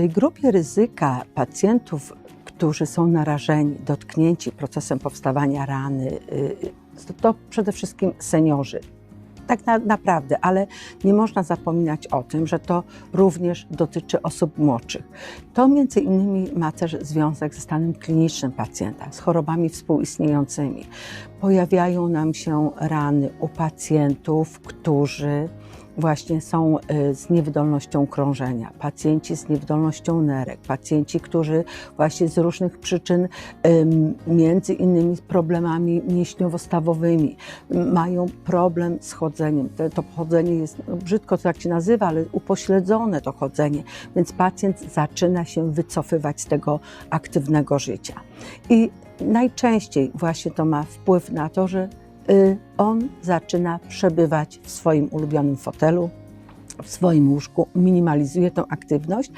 tej grupie ryzyka pacjentów, którzy są narażeni, dotknięci procesem powstawania rany, y, to, to przede wszystkim seniorzy. Tak na, naprawdę, ale nie można zapominać o tym, że to również dotyczy osób młodszych. To między innymi ma też związek ze stanem klinicznym pacjenta, z chorobami współistniejącymi. Pojawiają nam się rany u pacjentów, którzy właśnie są y, z niewydolnością krążenia, pacjenci z niewydolnością nerek, pacjenci, którzy właśnie z różnych przyczyn, między innymi z problemami mięśniowo-stawowymi, mają problem z chodzeniem. To chodzenie jest, no, brzydko to tak się nazywa, ale upośledzone to chodzenie, więc pacjent zaczyna się wycofywać z tego aktywnego życia. I najczęściej właśnie to ma wpływ na to, że on zaczyna przebywać w swoim ulubionym fotelu, w swoim łóżku, minimalizuje tę aktywność,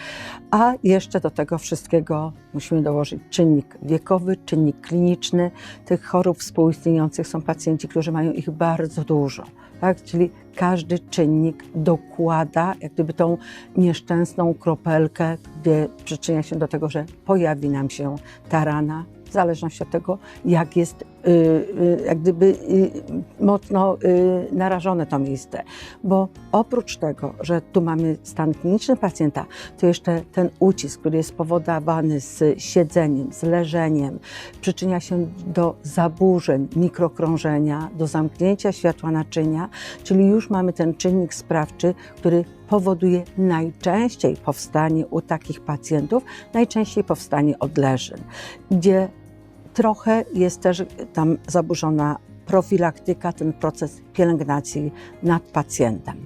a jeszcze do tego wszystkiego musimy dołożyć czynnik wiekowy, czynnik kliniczny. Tych chorób współistniejących są pacjenci, którzy mają ich bardzo dużo. Tak? Czyli każdy czynnik dokłada jak gdyby tą nieszczęsną kropelkę, gdzie przyczynia się do tego, że pojawi nam się ta rana, w zależności od tego, jak jest y, y, jak gdyby y, mocno narażone to miejsce. Bo oprócz tego, że tu mamy stan kliniczny pacjenta, to jeszcze ten ucisk, który jest spowodowany z siedzeniem, z leżeniem, przyczynia się do zaburzeń mikrokrążenia, do zamknięcia światła naczynia, czyli już mamy ten czynnik sprawczy, który powoduje najczęściej powstanie u takich pacjentów, najczęściej powstanie odleżyn, gdzie trochę jest też tam zaburzona profilaktyka, ten proces pielęgnacji nad pacjentem.